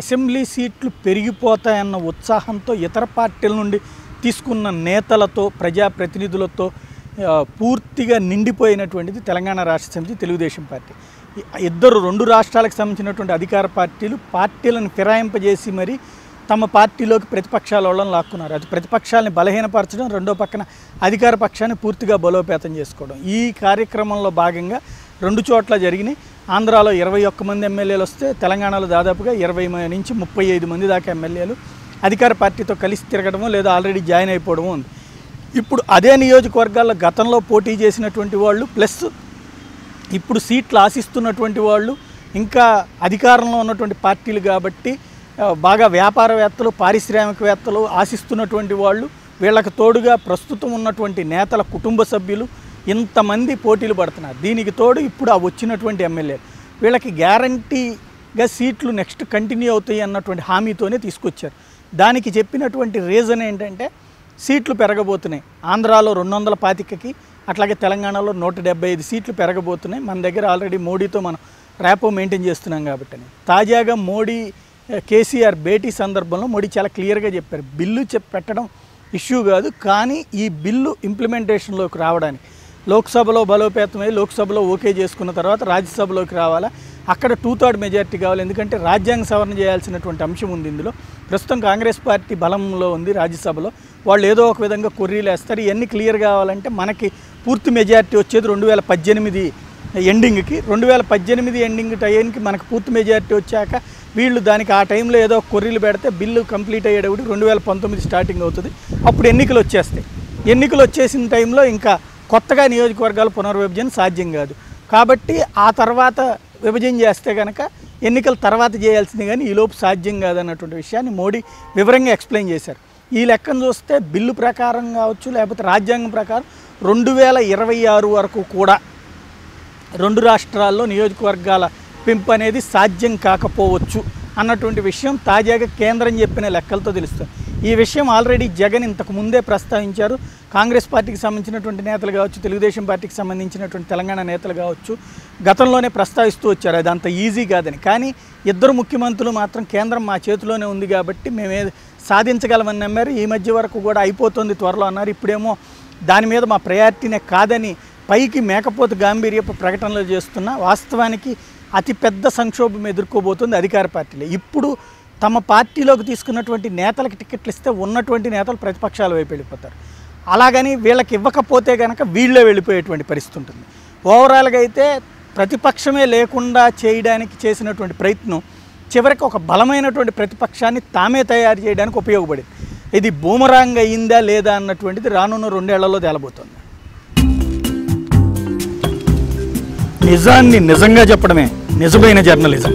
Assembly సీట్లు పెరిగిపోతాయన్న ఉత్సాహంతో ఇతర పార్టీల నుండి తీసుకున్న నేతలతో ప్రజాప్రతినిధులతో పూర్తిగా నిండిపోయినటువంటిది తెలంగాణ రాష్ట్ర సమితి తెలుగుదేశం పార్టీ. ఇద్దరు రెండు రాష్ట్రాలకు సంబంధించినటువంటి అధికార పార్టీలు పార్టీలను ఫిరాయింపజేసి మరి తమ పార్టీలోకి ప్రతిపక్షాల వాళ్ళని లాక్కున్నారు. అది ప్రతిపక్షాలని బలహీనపరచడం రెండో పక్కన అధికార పక్షాన్ని పూర్తిగా బలోపేతం చేసుకోవడం. ఈ కార్యక్రమంలో భాగంగా రెండు చోట్ల జరిగినాయి. ఆంధ్రాలో ఇరవై ఒక్క మంది ఎమ్మెల్యేలు వస్తే తెలంగాణలో దాదాపుగా ఇరవై నుంచి ముప్పై ఐదు మంది దాకా ఎమ్మెల్యేలు అధికార పార్టీతో కలిసి తిరగడము లేదా ఆల్రెడీ జాయిన్ అయిపోవడము ఉంది. ఇప్పుడు అదే నియోజకవర్గాల్లో గతంలో పోటీ చేసినటువంటి వాళ్ళు ప్లస్ ఇప్పుడు సీట్లు ఆశిస్తున్నటువంటి వాళ్ళు ఇంకా అధికారంలో ఉన్నటువంటి పార్టీలు కాబట్టి బాగా వ్యాపారవేత్తలు పారిశ్రామికవేత్తలు ఆశిస్తున్నటువంటి వాళ్ళు వీళ్ళకి తోడుగా ప్రస్తుతం ఉన్నటువంటి నేతల కుటుంబ సభ్యులు ఇంతమంది పోటీలు పడుతున్నారు. దీనికి తోడు ఇప్పుడు ఆ వచ్చినటువంటి ఎమ్మెల్యే. వీళ్ళకి గ్యారంటీగా సీట్లు నెక్స్ట్ కంటిన్యూ అవుతాయి అన్నటువంటి హామీతోనే తీసుకొచ్చారు. దానికి చెప్పినటువంటి రీజన్ ఏంటంటే సీట్లు పెరగబోతున్నాయి. ఆంధ్రాలో రెండు వందల పాతికకి అట్లాగే తెలంగాణలో నూట డెబ్బై ఐదు సీట్లు పెరగబోతున్నాయి. మన దగ్గర ఆల్రెడీ మోడీతో మనం ర్యాపో మెయింటైన్ చేస్తున్నాం కాబట్టి తాజాగా మోడీ కేసీఆర్ భేటీ సందర్భంలో మోడీ చాలా క్లియర్గా చెప్పారు. బిల్లు చెప్ పెట్టడం ఇష్యూ కాదు కానీ ఈ బిల్లు ఇంప్లిమెంటేషన్లోకి రావడానికి లోక్సభలో బలోపేతమై లోక్సభలో ఓకే చేసుకున్న తర్వాత రాజ్యసభలోకి రావాలా? అక్కడ టూ థర్డ్ మెజార్టీ కావాలి. ఎందుకంటే రాజ్యాంగ సవరణ చేయాల్సినటువంటి అంశం ఉంది ఇందులో. ప్రస్తుతం కాంగ్రెస్ పార్టీ బలంలో ఉంది రాజ్యసభలో. వాళ్ళు ఏదో ఒక విధంగా కొర్రీలు వేస్తారు ఇవన్నీ క్లియర్ కావాలంటే మనకి పూర్తి మెజార్టీ వచ్చేది రెండు వేల పద్దెనిమిది ఎండింగ్కి రెండు వేల పద్దెనిమిది ఎండింగ్ టైంకి మనకు పూర్తి మెజారిటీ వచ్చాక వీళ్ళు దానికి ఆ టైంలో ఏదో ఒక కొర్రీలు పెడితే బిల్లు కంప్లీట్ అయ్యేటప్పుడు రెండు వేల పంతొమ్మిది స్టార్టింగ్ అవుతుంది. అప్పుడు ఎన్నికలు వచ్చేస్తాయి. ఎన్నికలు వచ్చేసిన టైంలో ఇంకా కొత్తగా నియోజకవర్గాల పునర్విభజన సాధ్యం కాదు. కాబట్టి ఆ తర్వాత విభజన చేస్తే కనుక ఎన్నికల తర్వాత చేయాల్సింది కానీ ఈలోపు సాధ్యం కాదన్నటువంటి విషయాన్ని మోడీ వివరంగా ఎక్స్ప్లెయిన్ చేశారు. ఈ లెక్కను చూస్తే బిల్లు ప్రకారం కావచ్చు లేకపోతే రాజ్యాంగం ప్రకారం రెండు వేల ఇరవై ఆరు వరకు కూడా రెండు రాష్ట్రాల్లో నియోజకవర్గాల పెంపు అనేది సాధ్యం కాకపోవచ్చు అన్నటువంటి విషయం తాజాగా కేంద్రం చెప్పిన లెక్కలతో తెలుస్తుంది. ఈ విషయం ఆల్రెడీ జగన్ ఇంతకు ముందే ప్రస్తావించారు. కాంగ్రెస్ పార్టీకి సంబంధించినటువంటి నేతలు కావచ్చు తెలుగుదేశం పార్టీకి సంబంధించినటువంటి తెలంగాణ నేతలు కావచ్చు గతంలోనే ప్రస్తావిస్తూ వచ్చారు. అది అంత ఈజీ కాదని. కానీ ఇద్దరు ముఖ్యమంత్రులు మాత్రం కేంద్రం మా చేతిలోనే ఉంది కాబట్టి మేమే సాధించగలమని నమ్మారు. ఈ మధ్య వరకు కూడా అయిపోతుంది త్వరలో అన్నారు. ఇప్పుడేమో దాని మీద మా ప్రయారిటీనే కాదని పైకి మేకపోతు గాంభీర్యపు ప్రకటనలు చేస్తున్న. వాస్తవానికి అతిపెద్ద సంక్షోభం ఎదుర్కోబోతుంది అధికార పార్టీలే. ఇప్పుడు తమ పార్టీలోకి తీసుకున్నటువంటి నేతలకు టికెట్లు ఇస్తే ఉన్నటువంటి నేతలు ప్రతిపక్షాల వైపు వెళ్ళిపోతారు. అలాగని వీళ్ళకి ఇవ్వకపోతే కనుక వీళ్ళే వెళ్ళిపోయేటువంటి పరిస్థితి ఉంటుంది. ఓవరాల్గా అయితే ప్రతిపక్షమే లేకుండా చేయడానికి చేసినటువంటి ప్రయత్నం చివరికి ఒక బలమైనటువంటి ప్రతిపక్షాన్ని తామే తయారు చేయడానికి ఉపయోగపడింది. ఇది బూమరాంగ్ అయిందా లేదా అన్నటువంటిది రానున్న రెండేళ్ళలో తేలబోతుంది. నిజాన్ని నిజంగా చెప్పడమే నిజమైన జర్నలిజం.